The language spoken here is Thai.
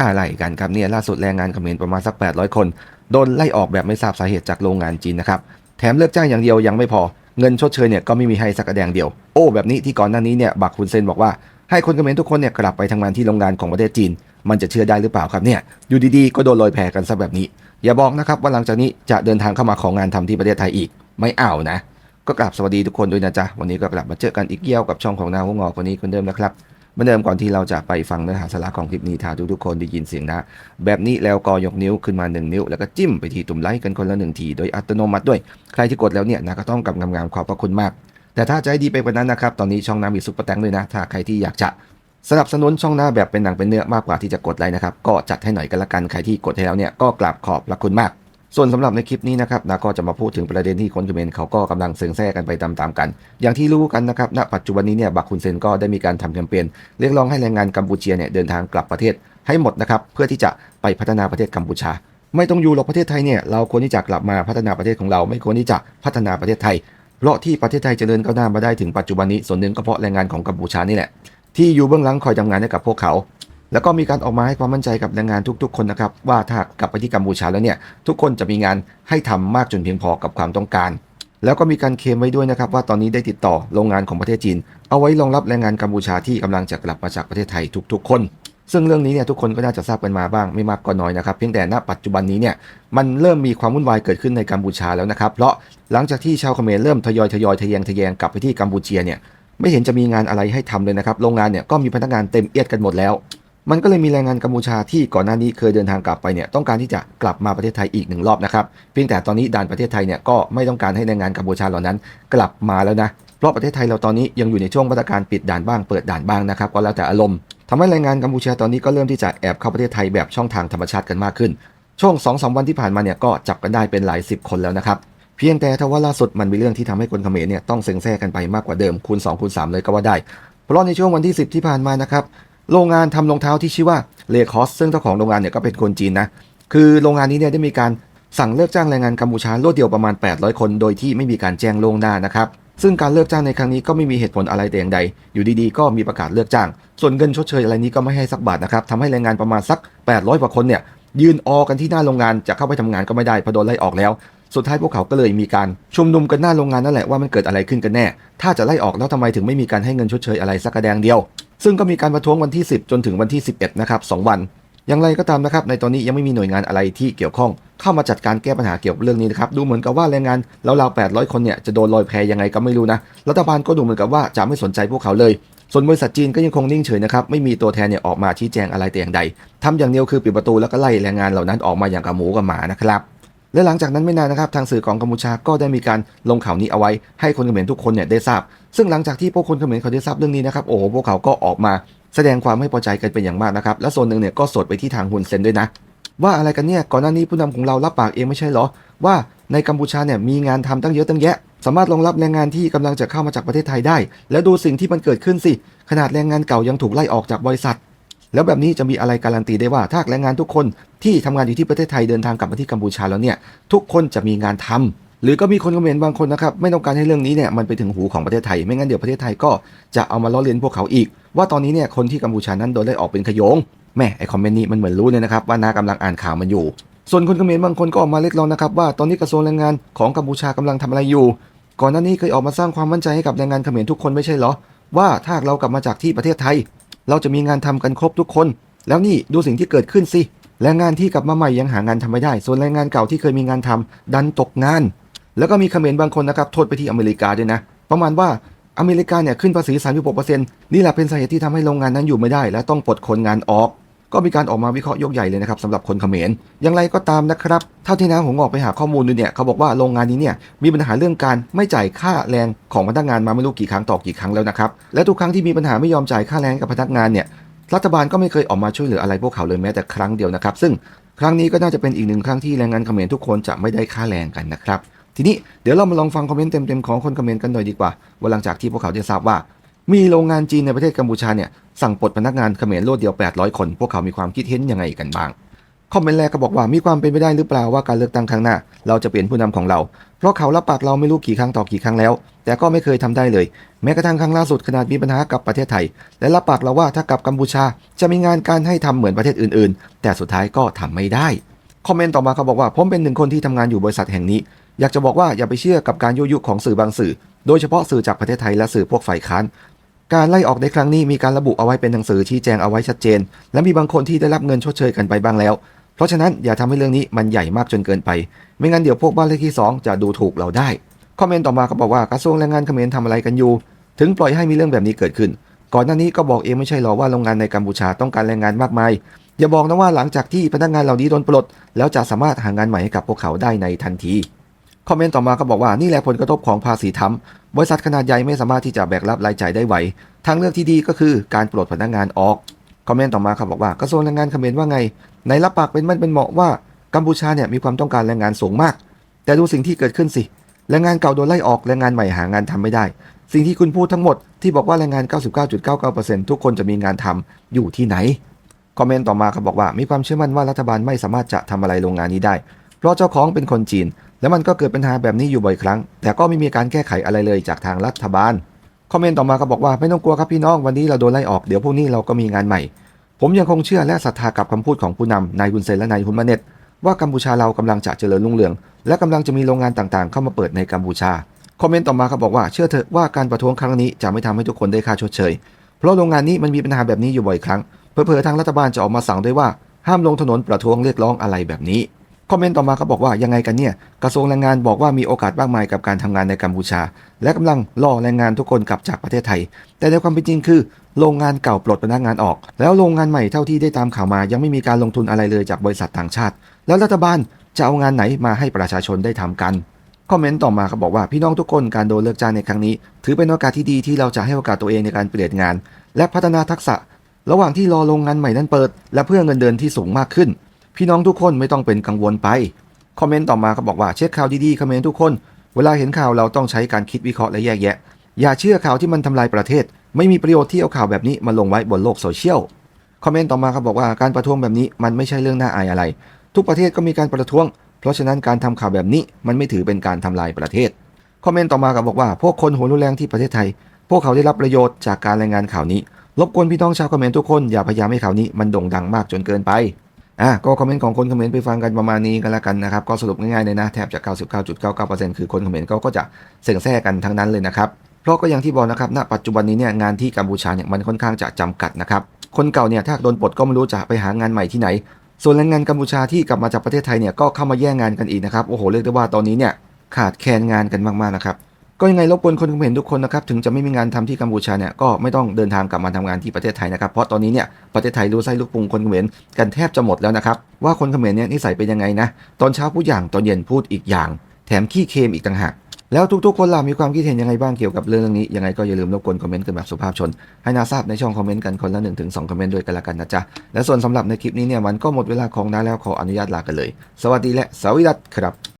อะไรกันครับเนี่ยล่าสุดแรงงานเขมรประมาณสัก 800 คนโดนไล่ออกแบบไม่ทราบสาเหตุจากโรงงานจีนนะครับแถมเลิกจ้างอย่างเดียวยังไม่พอเงินชดเชยเนี่ยก็ไม่มีให้สักแดงเดียวโอ้แบบนี้ที่ก่อนหน้านี้เนี่ยบักฮุนเซนบอกว่าให้คนเขมรทุกคนเนี่ยกลับไปทำงานที่โรงงานของประเทศจีน มันจะเชื่อได้หรือเปล่าครับเนี่ยอยู่ดีๆก็โดนลอยแพกันซะแบบนี้ อย่าบอกนะครับว่าหลังจากนี้จะเดินทางเข้ามาของงานทำที่ประเทศไทยอีก ไม่เอานะ ก็กราบสวัสดีทุกคนด้วยนะจ๊ะวันนี้ก็กลับมาเจอกันอีกเยี่ยวกับช่องของนาวงอคนนี้คนเดิมนะครับ เหมือนเดิมก่อนที่เราจะไปฟังเนื้อหาสาระของคลิปนี้ถ้าทุกๆคนได้ยินเสียงนะ แบบนี้แล้วก็ยกนิ้วขึ้นมาหนึ่งนิ้ว แล้วก็จิ้มไปที่ตุ่มไลค์กันคนละหนึ่งทีโดยอัตโนมัติด้วย ใครที่กดแล้วเนี่ยนะก็ต้องกำงามๆขอบพระคุณมาก แต่ถ้าใจดีไปกว่านั้นนะครับตอนนี้ช่องน้ำมีซุปเปอร์แตงด้วยนะ ถ้าใครที่อยากจะสนับสนุนช่องหน้าแบบเป็นหนังเป็นเนื้อมากกว่าที่จะกดไลค์นะครับก็จัดให้หน่อยกันละกันใครที่กดให้แล้วเนี่ยก็กราบขอบพระคุณมาก ส่วนสำหรับในคลิปนี้นะครับนาก็จะมาพูดถึงประเด็นที่คนเขมรเขาก็กำลังเซ็งแซ่กันไปตามๆกัน อย่างที่รู้กันนะครับณปัจจุบันนี้เนี่ยบักคุนเซนก็ได้มีการทำแคมเปญเรียกร้องให้แรงงานกัมพูชีเนี่ยเดินทางกลับประเทศให้หมดนะครับเพื่อที่จะไปพัฒนาประเทศกัมพูชา ไม่ต้องอยู่หรอกประเทศไทยเนี่ยเราควรที่จะกลับมาพัฒนาประเทศของเรา ไม่ควรที่จะพัฒนาประเทศไทยเพราะที่ประเทศไทยเจริญก้าวหน้ามาได้ถึงปัจจุบันนี้ส่วนหนึ่งก็เพราะแรงงานของกัมพูชานี่แหละที่อยู่เบื้องหลังคอยทำงานให้กับพวกเขา แล้วก็มีการออกมาให้ความมั่นใจกับแรงงานทุก ๆ คนนะครับว่าถ้ากลับไปที่กัมพูชาแล้วเนี่ยทุกคนจะมีงานให้ทำมากจนเพียงพอกับความต้องการ แล้วก็มีการเคลมไว้ด้วยนะครับว่าตอนนี้ได้ติดต่อโรงงานของประเทศจีน เอาไว้รองรับแรงงานกัมพูชาที่กำลังจะกลับมาจากประเทศไทยทุก ๆ คนซึ่งเรื่องนี้เนี่ยทุกคนก็น่าจะทราบกันมาบ้างไม่มากก็น้อยนะครับเพียงแต่ณปัจจุบันนี้เนี่ยมันเริ่มมีความวุ่นวายเกิดขึ้นในกัมพูชาแล้วนะครับ เพราะหลังจากที่ชาวเขมรเริ่มทยอยทยอยทะแยงทะแยงกลับไปที่กัมพูเชียเนี่ยไม่เห็นจะมีงานอะไรให้ทำเลยนะครับโรงงานเนี่ยก็มีพนักงานเต็มเอียดกันหมดแล้ว มันก็เลยมีแรงงานกัมพูชาที่ก่อนหน้านี้เคยเดินทางกลับไปเนี่ยต้องการที่จะกลับมาประเทศไทยอีกหนึ่งรอบนะครับเพียงแต่ตอนนี้ด่านประเทศไทยเนี่ยก็ไม่ต้องการให้แรงงานกัมพูชาเหล่านั้น กลับมาแล้วนะเพราะประเทศไทยเราตอนนี้ยังอยู่ในช่วงมาตรการปิดด่านบ้างเปิดด่านบ้างนะครับก็แล้วแต่อารมณ์ทำให้แรงงานกัมพูชาตอนนี้ก็เริ่มที่จะแอบเข้าประเทศไทยแบบช่องทางธรรมชาติกันมากขึ้น ช่วง2อสวันที่ผ่านมาเนี่ยก็จับกันได้เป็นหลายสิบคนแล้วนะครับเพียงแต่ถ้าว่าล่าสุดมันมีเรื่องที่ทำให้คนเขมรเนี่ยต้องเซ็งแซ่กันไปมากกว่าเดิมคูณ2คูณ3เลยก็ว่าได้ เพราะในช่วงวันที่ 10 ที่ผ่านมานะครับ โรงงานทำรองเท้าที่ชื่อว่าเลคอสซึ่งเจ้าของโรงงานเนี่ยก็เป็นคนจีนนะคือโรงงานนี้เนี่ยได้มีการสั่งเลิกจ้างแรงงานกัมพูชารวดเดียวประมาณ 800 คนโดยที่ไม่มีการแจ้งล่วงหน้านะครับซึ่งการเลิกจ้างในครั้งนี้ก็ไม่มีเหตุผลอะไรแต่อย่างใด อยู่ดีๆ ก็มีประกาศเลิกจ้าง ส่วนเงินชดเชยอะไรนี้ก็ไม่ให้สักบาทนะครับทำให้แรงงานประมาณสัก 800กว่าคนเนี่ยยืนออกันที่หน้าโรงงานจะเข้าไปทำงานก็ไม่ได้เพราะโดนไล่ออกแล้ว สุดท้ายพวกเขาก็เลยมีการชุมนุมกันหน้าโรงงานนั่นแหละว่ามันเกิดอะไรขึ้นกันแน่ ถ้าจะไล่ออกแล้วทำไมถึงไม่มีการให้เงินชดเชยอะไรสักกระแดงเดียว ซึ่งก็มีการประท้วงวันที่ 10 จนถึงวันที่ 11 นะครับ 2 วัน อย่างไรก็ตามนะครับ ในตอนนี้ยังไม่มีหน่วยงานอะไรที่เกี่ยวข้อง เข้ามาจัดการแก้ปัญหาเกี่ยวกับเรื่องนี้นะครับ ดูเหมือนกับว่าแรงงานราวๆ800 คนเนี่ยจะโดนลอยแพยังไงก็ไม่รู้นะ รัฐบาลก็ดูเหมือนกับว่าจะไม่สนใจพวกเขาเลย ส่วนบริษัทจีนก็ยังคงนิ่งเฉยนะครับ ไม่มีตัวแทนเนี่ยออกมาชี้แจงอะไรแต่อย่างใดทำอย่างเดียวคือปิดประตูแล้วก็ไล่แรงงานเหล่านั้นออกมาอย่างกับหมูกับหมานะครับ และหลังจากนั้นไม่นานนะครับทางสื่อของกัมพูชาก็ได้มีการลงข่าวนี้เอาไว้ให้คนเขมรทุกคนเนี่ยได้ทราบ ซึ่งหลังจากที่พวกคนเขมรเขาได้ทราบเรื่องนี้นะครับโอ้โหพวกเขาก็ออกมาแสดงความไม่พอใจกันเป็นอย่างมากนะครับและส่วนหนึ่งเนี่ยก็สดไปที่ทางฮุนเซนด้วยนะ ว่าอะไรกันเนี่ยก่อนหน้านี้ผู้นำของเรารับปากเองไม่ใช่เหรอ ว่าในกัมพูชาเนี่ยมีงานทำตั้งเยอะตั้งแยะ สามารถรองรับแรงงานที่กำลังจะเข้ามาจากประเทศไทยได้ แล้วดูสิ่งที่มันเกิดขึ้นสิขนาดแรงงานเก่ายังถูกไล่ออกจากบริษัท แล้วแบบนี้จะมีอะไรการันตีได้ว่าถ้าแรงงานทุกคนที่ทำงานอยู่ที่ประเทศไทยเดินทางกลับมาที่กัมพูชาแล้วเนี่ยทุกคนจะมีงานทำหรือก็มีคนคอมเมนต์บางคนนะครับไม่ต้องการให้เรื่องนี้เนี่ยมันไปถึงหูของประเทศไทย ไม่งั้นเดี๋ยวประเทศไทยก็จะเอามาล้อเลียนพวกเขาอีก ว่าตอนนี้เนี่ยคนที่กัมพูชานั้นโดนไล่ออกเป็นขยงแม่ไอคอมเมนต์นี้มันเหมือนรู้เลยนะครับว่าน้ากำลังอ่านข่าวมันอยู่ ส่วนคนคอมเขมรบางคนก็ออกมาเรียกร้องนะครับว่าตอนนี้กระทรวงแรงงานของกัมพูชากำลังทำอะไรอยู่ ก่อนหน้านี้เคยออกมาสร้างความมั่นใจให้กับแรงงานเขมรทุกคนไม่ใช่เหรอว่าถ้าเรากลับมาจากที่ประเทศไทย เราจะมีงานทำกันครบทุกคน แล้วนี่ดูสิ่งที่เกิดขึ้นสิแรงงานที่กลับมาใหม่ยังหางานทำไม่ได้ ส่วนแรงงานเก่าที่เคยมีงานทำดันตกงาน แล้วก็มีเขมรบางคนนะครับโทษไปที่อเมริกาด้วยนะ ประมาณว่าอเมริกาเนี่ยขึ้นภาษี 36%นี่แหละเป็นสาเหตุที่ทำให้โรงงานนั้นอยู่ไม่ได้ และต้องปลดคนงานออก ก็มีการออกมาวิเคราะห์ยกใหญ่เลยนะครับสำหรับคนเขมร อย่างไรก็ตามนะครับ เท่าที่น้าผมออกไปหาข้อมูลดูเนี่ยเขาบอกว่าโรงงานนี้เนี่ยมีปัญหาเรื่องการไม่จ่ายค่าแรงของพนักงานมาไม่รู้กี่ครั้งต่อกี่ครั้งแล้วนะครับ และทุกครั้งที่มีปัญหาไม่ยอมจ่ายค่าแรงกับพนักงานเนี่ยรัฐบาลก็ไม่เคยออกมาช่วยเหลืออะไรพวกเขาเลยแม้แต่ครั้งเดียวนะครับ ซึ่งครั้งนี้ก็น่าจะเป็นอีกหนึ่งครั้งที่แรงงานเขมรทุกคนจะไม่ได้ค่าแรงกันนะครับทีนี้เดี๋ยวเรามาลองฟังคอมเมนต์เต็มๆของคนคอมเมนต์กันหน่อยดีกว่าว่าหลังจากที่พวกเขาได้ทราบว่า มีโรงงานจีนในประเทศกัมพูชาเนี่ยสั่งปลดพนักงานเขมรรวดเดียว 800 คน พวกเขามีความคิดเห็นยังไงกันบ้าง คอมเมนต์แรกก็บอกว่ามีความเป็นไปได้หรือเปล่าว่าการเลือกตั้งครั้งหน้า เราจะเปลี่ยนผู้นำของเรา เพราะเขารับปากเราไม่รู้กี่ครั้งต่อกี่ครั้งแล้ว แต่ก็ไม่เคยทำได้เลย แม้กระทั่งครั้งล่าสุดขนาดมีปัญหากับประเทศไทย และรับปากเราว่าถ้ากลับกัมพูชาจะมีงานการให้ทำเหมือนประเทศอื่น ๆ แต่สุดท้ายก็ทำไม่ได้ คอมเมนต์ต่อมาเขาบอกว่าผมเป็นหนึ่งคนที่ทำงานอยู่บริษัทแห่งนี้ อยากจะบอกว่าอย่าไปเชื่อกับการยุยงของสื่อบางสื่อ โดยเฉพาะสื่อจากประเทศไทยและสื่อพวกฝ่ายค้าน การไล่ออกในครั้งนี้มีการระบุเอาไว้เป็นหนังสือชี้แจงเอาไว้ชัดเจน และมีบางคนที่ได้รับเงินชดเชยกันไปบ้างแล้ว เพราะฉะนั้นอย่าทำให้เรื่องนี้มันใหญ่มากจนเกินไป ไม่งั้นเดี๋ยวพวกบ้านเลขที่ 2 จะดูถูกเราได้ คอมเมนต์ต่อมาเขาบอกว่ากระทรวงแรงงานเขมรทำอะไรกันอยู่ ถึงปล่อยให้มีเรื่องแบบนี้เกิดขึ้น ก่อนหน้านี้ก็บอกเองไม่ใช่หรอว่าโรงงานในกัมพูชาต้องการแรงงานมากมาย อย่าบอกนะว่าหลังจากที่พนักงานเหล่านี้โดนปลด แล้วจะสามารถหางานใหม่ให้กับพวกเขาได้ในทันที คอมเมนต์ต่อมาก็บอกว่านี่แหละผลกระทบของภาษีทำบริษัทขนาดใหญ่ไม่สามารถที่จะแบกรับรายจ่ายได้ไหว ทางเลือกที่ดีก็คือการปลดพนักงานออก คอมเมนต์ต่อมาครับบอกว่ากระทรวงแรงงานเขมรว่าไง ในรับปากเป็นมันเป็นเหมาะว่ากัมพูชาเนี่ยมีความต้องการแรงงานสูงมาก แต่ดูสิ่งที่เกิดขึ้นสิ แรงงานเก่าโดนไล่ออก แรงงานใหม่หางานทำไม่ได้ สิ่งที่คุณพูดทั้งหมดที่บอกว่าแรงงาน 99.99%ทุกคนจะมีงานทำอยู่ที่ไหน คอมเมนต์ต่อมาครับบอกว่ามีความเชื่อมั่นว่ารัฐบาลไม่สามารถจะทำอะไรโรงงานนี้ได้ เพราะเจ้าของเป็นคนจีน และมันก็เกิดปัญหาแบบนี้อยู่บ่อยครั้ง แต่ก็ไม่มีการแก้ไขอะไรเลยจากทางรัฐบาล คอมเมนต์ต่อมาก็บอกว่าไม่ต้องกลัวครับพี่น้องวันนี้เราโดนไล่ออกเดี๋ยวพรุ่งนี้เราก็มีงานใหม่ ผมยังคงเชื่อและศรัทธากับคำพูดของผู้นำนายฮุนเซนและนายฮุนมาเน็ตว่ากัมพูชาเรากำลังจะเจริญรุ่งเรือง และกำลังจะมีโรงงานต่างๆ เข้ามาเปิดในกัมพูชา คอมเมนต์ต่อมาเขาบอกว่าเชื่อเถอะว่าการประท้วงครั้งนี้จะไม่ทำให้ทุกคนได้ค่าชดเชย เพราะโรงงานนี้มันมีปัญหาแบบนี้อยู่บ่อยครั้ง เผลอๆทางรัฐบาลจะออกมาสั่งด้วยว่าห้ามลงถนนประท้วงเรียกร้องอะไรแบบนี้ คอมเมนต์ต่อมาเขาบอกว่ายังไงกันเนี่ยกระทรวงแรงงานบอกว่ามีโอกาสมากมายกับการทำงานในกัมพูชา และกำลังล่อแรงงานทุกคนกลับจากประเทศไทย แต่ในความเป็นจริงคือ โรงงานเก่าปลดพนักงานออก แล้วโรงงานใหม่เท่าที่ได้ตามข่าวมา ยังไม่มีการลงทุนอะไรเลยจากบริษัทต่างชาติ แล้วรัฐบาลจะเอางานไหนมาให้ประชาชนได้ทำกันคอมเมนต์ต่อมาเขาบอกว่าพี่น้องทุกคนการโดนเลิกจ้างในครั้งนี้ ถือเป็นโอกาสที่ดีที่เราจะให้โอกาสตัวเองในการเปลี่ยนงาน และพัฒนาทักษะ ระหว่างที่รอโรงงานใหม่นั้นเปิด และเพื่อเงินเดือนที่สูงมากขึ้น พี่น้องทุกคนไม่ต้องเป็นกังวลไป คอมเมนต์ต่อมาเขาบอกว่าเช็คข่าวดีๆคอมเมนต์ทุกคน เวลาเห็นข่าวเราต้องใช้การคิดวิเคราะห์และแยกแยะ อย่าเชื่อข่าวที่มันทำลายประเทศ ไม่มีประโยชน์ที่เอาข่าวแบบนี้มาลงไว้บนโลกโซเชียล คอมเมนต์ต่อมาเขาบอกว่าการประท้วงแบบนี้มันไม่ใช่เรื่องน่าอายอะไร ทุกประเทศก็มีการประท้วง เพราะฉะนั้นการทำข่าวแบบนี้มันไม่ถือเป็นการทำลายประเทศ คอมเมนต์ต่อมาก็บอกว่าพวกคนหัวรุนแรงที่ประเทศไทย พวกเขาได้รับประโยชน์จากการรายงานข่าวนี้ รบกวนพี่น้องชาวคอมเมนต์ทุกคนอย่าพยายามให้ข่าวนี้มันโด่งดังมากจนเกินไป อะก็คอมเมนต์ของคนคอมเมนต์ไปฟังกันประมาณนี้กันแล้วกันนะครับ ก็สรุปง่ายๆเลยนะแทบจะ 99.99%คือคนคอมเมนต์เขาก็จะเสี่ยงแซ่กันทั้งนั้นเลยนะครับ เพราะก็อย่างที่บอกนะครับณปัจจุบันนี้เนี่ยงานที่กัมพูชาเนี่ยมันค่อนข้างจะจำกัดนะครับคนเก่าเนี่ยถ้าโดนปลดก็ไม่รู้จะไปหางานใหม่ที่ไหน ส่วนแรงงานกัมพูชาที่กลับมาจากประเทศไทยเนี่ยก็เข้ามาแย่งงานกันอีกนะครับโอ้โหเรียกได้ว่าตอนนี้เนี่ยขาดแคลนงานกันมากๆนะครับ ก็ยังไงรบกวนคนคอมเมนทุกคนนะครับถึงจะไม่มีงานทำที่กัมพูชาเนี่ยก็ไม่ต้องเดินทางกลับมาทำงานที่ประเทศไทยนะครับเพราะตอนนี้เนี่ยประเทศไทยรู้ไส้ลูกปรุงคนเขมรกันแทบจะหมดแล้วนะครับว่าคนเขมรเนี่ยนิสัยเป็นยังไงนะตอนเช้าพูดอย่างตอนเย็นพูดอีกอย่าง แถมขี้เคมอีกต่างหากแล้วทุกๆคนล่ะมีความคิดเห็นยังไงบ้างเกี่ยวกับเรื่องนี้ยังไงก็อย่าลืมรบกวนคอมเมนต์กันแบบสุภาพชน ให้นาทราบในช่องคอมเมนต์กันคนละ1นถึงสคอมเมนต์ด้วยกันละกันนะจ๊ะและส่วนสำหรับในคลิปนี้เนี่ยมันก็หมดเวลาของน้าแล้วขออนุญาตลากันเลย สวัสดีและสวัสดีครับ